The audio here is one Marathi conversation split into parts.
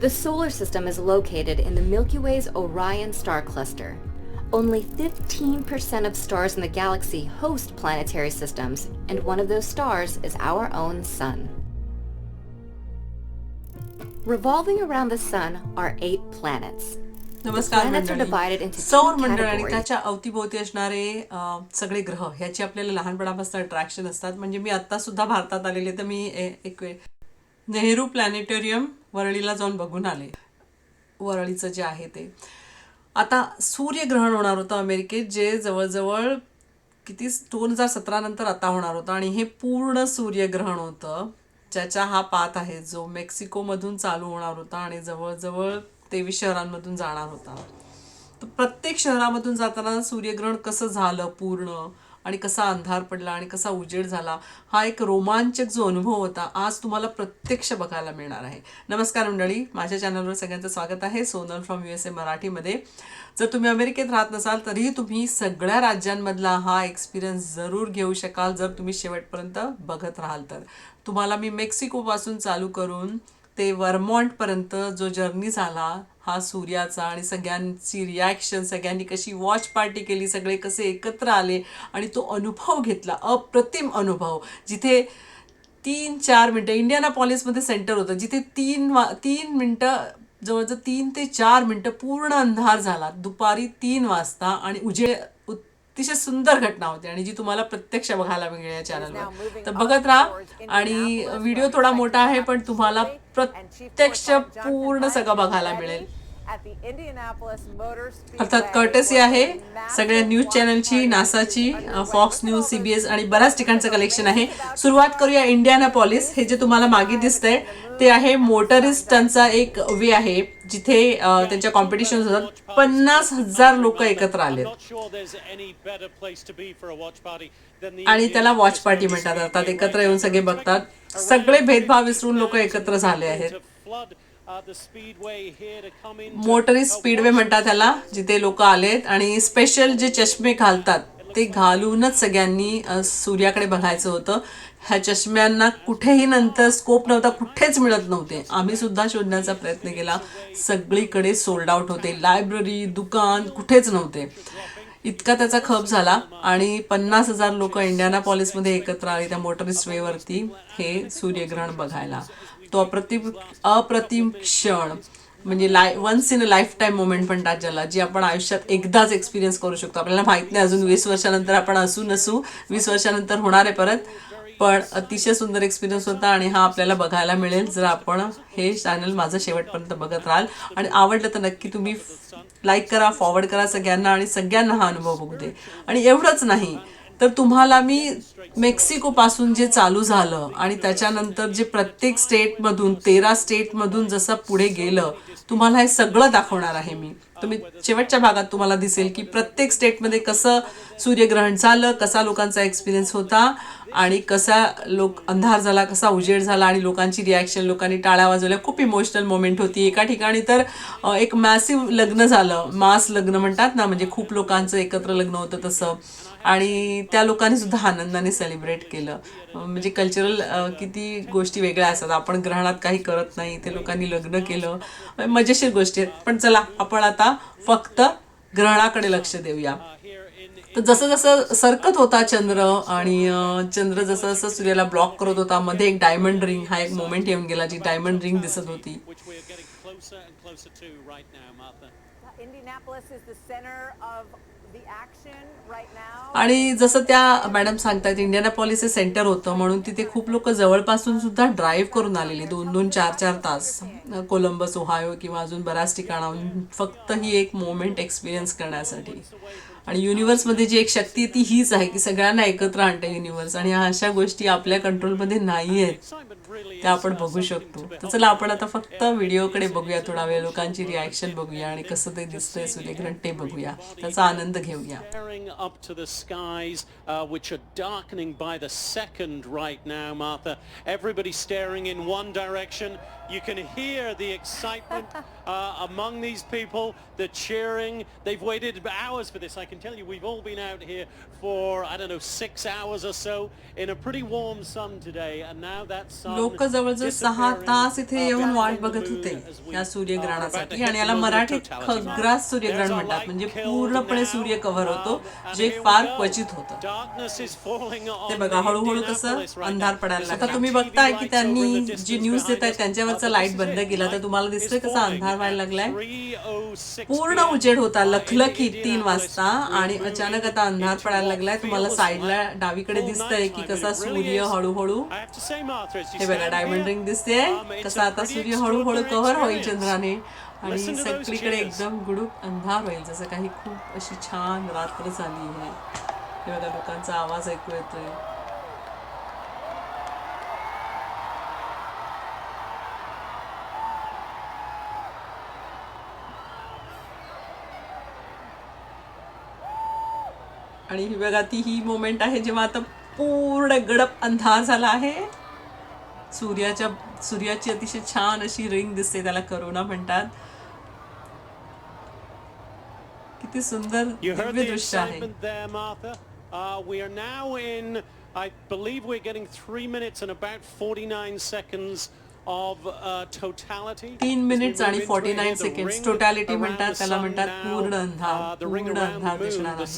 The solar system is located in the Milky Way's Orion star cluster. Only 15% of stars in the galaxy host planetary systems, and one of those stars is our own sun. Revolving around the sun are eight planets. नमस्कार planets are divided मंडळी into two सौर मंडळ आणि categories. त्याच्या अवतीभोवती असणारे अ, सगळे ग्रह ह्याची आपल्याला लहानपणापासून अट्रॅक्शन असतात म्हणजे मी आता सुद्धा भारतात आलेले तर मी ए- एक वेळ नेहरू प्लॅनेटोरियम वरळीला जाऊन बघून आले. वरळीचं जे आहे ते. आता सूर्यग्रहण होणार होतं अमेरिकेत जे जवळजवळ किती दोन हजार सतरा नंतर आता होणार होतं आणि हे पूर्ण सूर्यग्रहण होतं. ज्याचा हा पात आहे जो मेक्सिकोमधून चालू होणार होता आणि जवळजवळ तेवीस शहरांमधून जाणार होता. तर प्रत्येक शहरामधून जाताना सूर्यग्रहण कसं झालं पूर्ण? आणि कसा अंधार पडला आणि कसा उजेड झाला हा एक रोमांचक जो अनुभव होता आज तुम्हाला प्रत्यक्ष बघायला मिळणार आहे. नमस्कार मंडळी माझ्या चॅनलवर सगळ्यांचं स्वागत आहे Sonal from U S A मराठीमध्ये. जर तुम्ही अमेरिकेत राहत नसाल तरीही तुम्ही सगळ्या राज्यांमधला हा एक्सपिरियन्स जरूर घेऊ शकाल जर तुम्ही शेवटपर्यंत बघत राहाल तर. तुम्हाला मी मेक्सिकोपासून चालू करून ते वर्मॉन्टपर्यंत जो जर्नी झाला हा सूर्याचा आणि सगळ्यांची रिॲक्शन सगळ्यांनी कशी वॉच पार्टी केली सगळे कसे एकत्र आले आणि तो अनुभव घेतला अप्रतिम अनुभव. जिथे तीन चार मिनटं इंडियाना पॉलिसमध्ये सेंटर होतं जिथे तीन वा तीन मिनटं जवळजवळ तीन ते चार मिनटं पूर्ण अंधार झाला. दुपारी तीन वाजता आणि उजे अतिशय सुंदर घटना होती आणि जी तुम्हाला प्रत्यक्ष बघायला मिळेल या चॅनलवर तर बघत राहा आणि व्हिडिओ थोडा मोठा आहे पण तुम्हाला प्रत्यक्ष पूर्ण सगळं बघायला मिळेल. अर्थात कर्टसी आहे सगळ्या न्यूज चॅनलची नासाची फॉक्स न्यूज सीबीएस आणि बऱ्याच ठिकाणचं कलेक्शन आहे. सुरुवात करूया इंडियाना पॉलिस हे जे तुम्हाला मागे दिसतंय ते आहे मोटरिस्टांचा एक वे आहे जिथे त्यांच्या कॉम्पिटिशन होतात. पन्नास हजार लोक एकत्र आले आणि त्याला वॉच पार्टी म्हणतात. अर्थात एकत्र येऊन सगळे बघतात. सगळे भेदभाव विसरून लोक एकत्र झाले आहेत. मोटरी स्पीडवे म्हणतात त्याला जिथे लोक आलेत आणि स्पेशल जे चष्मे घालतात ते घालूनच सगळ्यांनी सूर्याकडे बघायचं होतं. ह्या चष्म्यांना कुठेही नंतर स्कोप नव्हता कुठेच मिळत नव्हते. आम्ही सुद्धा शोधण्याचा प्रयत्न केला. सगळीकडे सोल्ड आउट होते. लायब्ररी दुकान कुठेच नव्हते. इतका त्याचा खप झाला आणि पन्नास हजार लोक इंडियाना पॉलिसमध्ये एकत्र आले त्या मोटरिस्ट वेवरती हे सूर्यग्रहण बघायला. तो अप्रतिम अप्रतिम क्षण. म्हणजे लाय once in a lifetime moment म्हणतात ज्याला जी आपण आयुष्यात एकदाच एक्सपिरियन्स करू शकतो. आपल्याला माहीत नाही अजून वीस वर्षानंतर आपण असू नसू वीस वर्षानंतर होणार आहे परत. पण अतिशय सुंदर एक्सपिरियन्स होता आणि हा आपल्याला बघायला मिळेल. जर आपण हे चॅनल माझं शेवटपर्यंत बघत राहाल. आणि आवडलं तर नक्की तुम्ही लाईक करा फॉरवर्ड करा सगळ्यांना आणि सगळ्यांना हा अनुभव बघू दे. आणि एवढंच नाही तर तुम्हाला मी मेक्सिकोपासून जे चालू झालं आणि त्याच्यानंतर जे प्रत्येक स्टेटमधून तेरा स्टेटमधून जसं पुढे गेलं तुम्हाला हे सगळं दाखवणार आहे मी. तुम्ही शेवटच्या भागात तुम्हाला दिसेल की प्रत्येक स्टेटमध्ये कसं सूर्यग्रहण झालं कसा लोकांचा एक्सपिरियन्स होता आणि कसा लोक अंधार झाला कसा उजेड झाला आणि लोकांची रिॲक्शन लोकांनी टाळ्या वाजवल्या. खूप इमोशनल मोमेंट होती. एका ठिकाणी तर एक मॅसिव्ह लग्न झालं. मास लग्न म्हणतात ना म्हणजे खूप लोकांचं एकत्र लग्न होतं तसं. आणि त्या लोकांनी सुद्धा आनंदाने सेलिब्रेट केलं. म्हणजे कल्चरल किती गोष्टी वेगळ्या असतात. आपण ग्रहणात काही करत नाही ते लोकांनी लग्न केलं. मजेशीर गोष्टी आहेत. पण चला आपण आता फक्त ग्रहणाकडे लक्ष देऊया तर जसं जसं सरकत होता चंद्र आणि चंद्र जसं जसं सूर्याला ब्लॉक करत होता मध्ये एक डायमंड रिंग हा एक मोमेंट येऊन गेला जी डायमंड रिंग दिसत होती. Indianapolis is the center of आणि जसं त्या मॅडम सांगतात इंडियाना पॉलिसी सेंटर होतं म्हणून तिथे खूप लोक जवळपासून सुद्धा ड्राईव्ह करून आलेले. दोन दोन चार चार तास. कोलंबस ओहायो किंवा अजून बऱ्याच ठिकाणाहून फक्त ही एक मोमेंट एक्सपिरियन्स करण्यासाठी. आणि युनिव्हर्समध्ये जी एक शक्ती आहे ती हीच आहे की सगळ्यांना एकत्र आणते युनिव्हर्स आणि अशा गोष्टी आपल्या कंट्रोलमध्ये नाही आहेत. त्या आपण बघू शकतो. तर चला आपण आता फक्त व्हिडिओकडे बघूया थोडा वेळ. लोकांची रिॲक्शन बघूया आणि कसं ते दिसतंय. सूर्यग्रहण ते बघूया. त्याचा आनंद घेऊया. Uh, which are darkening by the second right now, Martha. Everybody staring in one direction. You can hear the excitement uh, among these people, the cheering. They've waited hours for this. I can tell you, we've all been out here for, I don't know, six hours or so in a pretty warm sun today. And now that sun लोक जवळजवळ सहा तास इथे uh, येऊन वाट बघत होते या सूर्यग्रहणासाठी आणि याला मराठीत. खग्रास सूर्यग्रहण म्हणतात म्हणजे पूर्णपणे. सूर्य कव्हर होतो Um, जे फार. क्वचित होतं ते बघा हळूहळू कसं अंधार. पडायला some तुम्ही बघताय की त्यांनी जी न्यूज देत आहेत. Uh, लाइट बंद. केला तर तुम्हाला दिसतोय कसा अंधार व्हायला लागलाय 3:06 पूर्ण. उजेड होता लखलखीत तीन वाजता आणि अचानक आता अंधार पडायला लागलाय तुम्हाला साईडला डावीकडे दिसतंय की कसा really सूर्य. हळूहळू हे बघा डायमंड रिंग दिसते um, कसा आता सूर्य हळूहळू कव्हर होईल. चंद्राने आणि सगळीकडे. एकदम गुडूप अंधार होईल जसं काही खूप अशी छान रात्र झाली आहे हे बघा लोकांचा आवाज ऐकू येतोय आणि ही बघा ती ही मोमेंट आहे जेव्हा आता पूर्ण गडप अंधार झाला आहे सूर्याच्या सूर्याची अतिशय छान अशी रिंग दिसते त्याला करोना म्हणतात किती सुंदर दिव्य दृश्य आहे. Uh, we are now in, I believe we're getting three minutes and about 49 seconds of uh, totality. तीन As we minutes आणि it 49 here, the seconds. ring Totality म्हणतात, त्याला म्हणतात पूर्ण अंधार, uh, ring पूर्ण अंधार the दिसणार the आहे.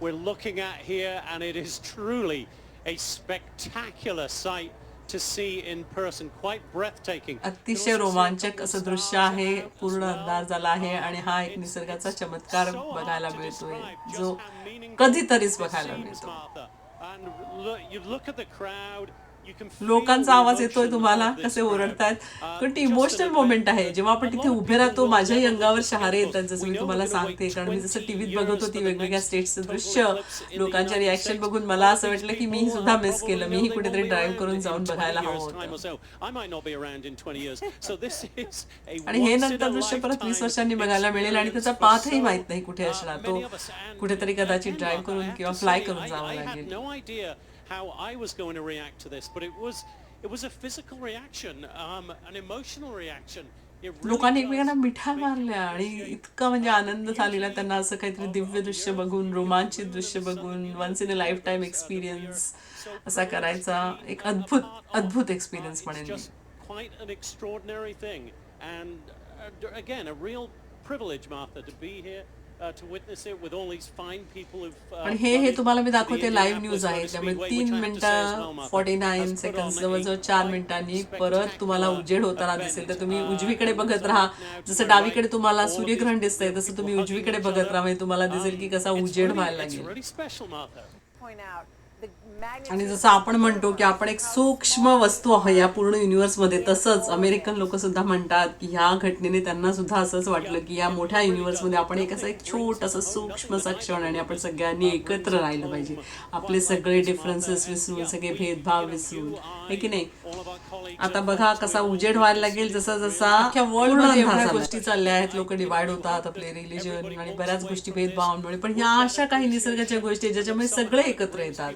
We're looking at here and it is truly a spectacular sight to see in person, quite breathtaking. अतिशय रोमांचक असं दृश्य आहे पूर्ण अंधार झाला आहे आणि हा एक निसर्गाचा चमत्कार बघायला मिळतोय जो कधीतरीच बघायला मिळतो. And look, you look at the crowd, लोकांचा आवाज येतोय तुम्हाला कसे ओरडतात पण ती इमोशनल मोमेंट आहे. जेव्हा आपण तिथे उभे राहतो माझ्याही अंगावर शहारे येतात जसं मी तुम्हाला सांगते. कारण मी जसं टीव्हीत बघत होती वेगवेगळ्या स्टेटचं दृश्य लोकांच्या रिॲक्शन बघून मला असं वाटलं की मी सुद्धा मिस केलं. मी कुठेतरी ड्राईव्ह करून जाऊन बघायला हवं आणि हे नंतर दृश्य परत वीस वर्षांनी बघायला मिळेल आणि त्याचा पाथही माहीत नाही कुठे असणार. तो कुठेतरी कदाचित ड्राईव्ह करून किंवा फ्लाय करून जावा लागेल. how I was going to react to this, but it was it was a physical reaction, um, an emotional reaction. It really लोकांनी does एकमेकांना मिठ्या make you मारल्या आणि appreciate इतका म्हणजे आनंद झालेला त्यांना असं काहीतरी दिव्य दृश्य बघून रोमांचित दृश्य बघून once in a lifetime experience असा करायचा एक अद्भुत अद्भुत एक्सपिरियन्स It's म्हणेन मी just quite an extraordinary thing, and uh, d- again, a real privilege, Martha, to be here. Uh, to witness it with all these fine people who've, uh, आणि हे हे तुम्हाला मी दाखवते लाईव्ह न्यूज आहे त्यामुळे तीन मिनिटं फॉर्टी नाईन सेकंड जवळजवळ चार मिनिटांनी परत तुम्हाला उजेड होताना. दिसेल तर तुम्ही Uh, उजवीकडे बघत राहा जसं डावीकडे तुम्हाला सूर्यग्रहण दिसतंय तसं तुम्ही उजवीकडे बघत. राहा म्हणजे तुम्हाला दिसेल की कसा Um, उजेड व्हायला लागेल आणि जसं आपण म्हणतो की आपण एक सूक्ष्म वस्तू आहोत या पूर्ण युनिव्हर्समध्ये तसंच अमेरिकन लोक सुद्धा म्हणतात की ह्या घटनेने त्यांना सुद्धा असंच वाटलं की या मोठ्या युनिव्हर्समध्ये आपण एक असं एक छोट असं सूक्ष्म क्षण आणि आपण सगळ्यांनी एकत्र राहिलं पाहिजे. आपले सगळे डिफरन्सेस विसरून सगळे भेदभाव विसरून. हे की नाही? आता बघा कसा उजेड व्हायला लागेल जसा जसा वर्ल्ड गोष्टी चालल्या आहेत लोक डिवाइड होतात आपले रिलिजन आणि बऱ्याच गोष्टी भेदभावांमुळे. पण ह्या अशा काही निसर्गाच्या गोष्टी ज्याच्यामुळे सगळे एकत्र येतात.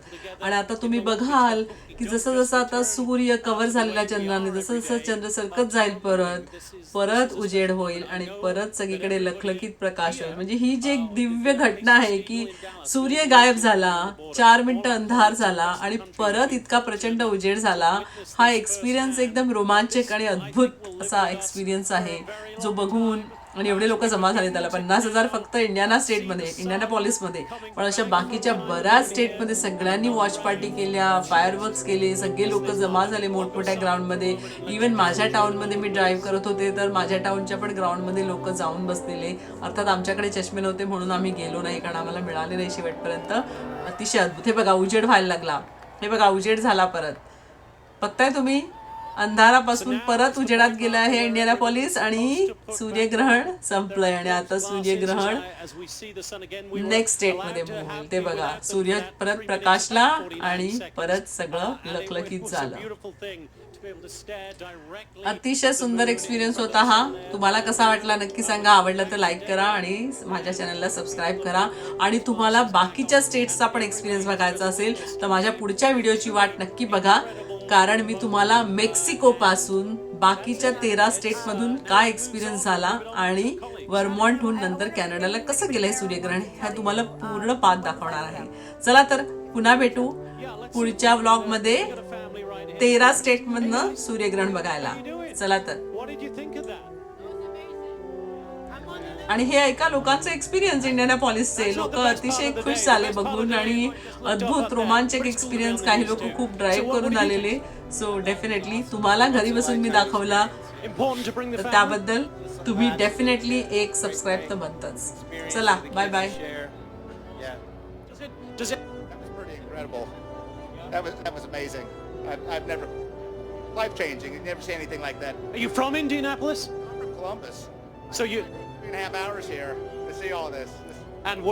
आणि आता तुम्ही बघाल की जसं जसं आता सूर्य कव्हर झालेला चंद्राने जसं जसं चंद्र सरकत जाईल परत परत उजेड होईल आणि परत सगळीकडे लखलखीत प्रकाश होईल. म्हणजे ही जी एक दिव्य घटना आहे की सूर्य गायब झाला चार मिनिटं अंधार झाला आणि परत इतका प्रचंड उजेड झाला हा एक्सपिरियन्स एकदम रोमांचक आणि अद्भुत असा एक्सपिरियन्स आहे. जो बघून आणि एवढे लोक जमा झाले त्याला. पन्नास हजार फक्त इंडियाना स्टेटमध्ये इंडियाना पॉलिसमध्ये. पण अशा बाकीच्या बऱ्याच स्टेटमध्ये सगळ्यांनी वॉच पार्टी केल्या फायरवर्क्स केले सगळे लोक जमा झाले मोठमोठ्या ग्राउंडमध्ये इवन माझ्या टाउनमध्ये मी ड्राईव्ह करत होते तर माझ्या टाउनच्या पण ग्राउंडमध्ये लोक जाऊन बसलेले. अर्थात आमच्याकडे चष्मे नव्हते म्हणून आम्ही गेलो नाही कारण आम्हाला मिळाले नाही शेवटपर्यंत. अतिशय अद्भुत. हे बघा उजेड व्हायला लागला. हे बघा उजेड झाला परत. बघताय तुम्ही? अंधारापासून परत उजेडात गेलं आहे इंडियाला पॉलिस आणि सूर्यग्रहण संपलंय आणि आता सूर्यग्रहण नेक्स्ट स्टेटमध्ये ते बघा सूर्य परत प्रकाशला आणि परत सगळं लखलखीत झालं. अतिशय सुंदर एक्सपिरियन्स होता हा. तुम्हाला कसा वाटला नक्की सांगा. आवडला तर लाईक करा आणि माझ्या चॅनलला सबस्क्राईब करा. आणि तुम्हाला बाकीच्या स्टेट्सचा पण एक्सपिरियन्स बघायचा असेल तर माझ्या पुढच्या व्हिडिओची वाट नक्की बघा. कारण मी तुम्हाला मेक्सिको पासून बाकीच्या तेरा स्टेट मधून काय एक्सपिरियन्स झाला आणि वर्मॉन्टहून नंतर कॅनडाला कसं गेलंय सूर्यग्रहण ह्या तुम्हाला पूर्ण पाठ दाखवणार आहे. चला तर पुन्हा भेटू पुढच्या व्लॉगमध्ये तेरा स्टेटमधनं सूर्यग्रहण बघायला. चला तर. आणि हे ऐका लोकांचा एक्सपिरियन्स इंडियन पॉलिसचे लोक अतिशय खुश झाले बघून आणि अद्भुत रोमांचक एक्सपिरियन्स काही लोक खूप ड्राईव्ह करून आलेले सो डेफिनेटली तुम्हाला घरी बसून मी दाखवला त्याबद्दल तुम्ही डेफिनेटली एक सबस्क्राईब तर बनताच चला bye bye Life changing. You've never seen anything like that. Are you from Indianapolis? I'm from Columbus. So you. And a half hours here to see all this. and?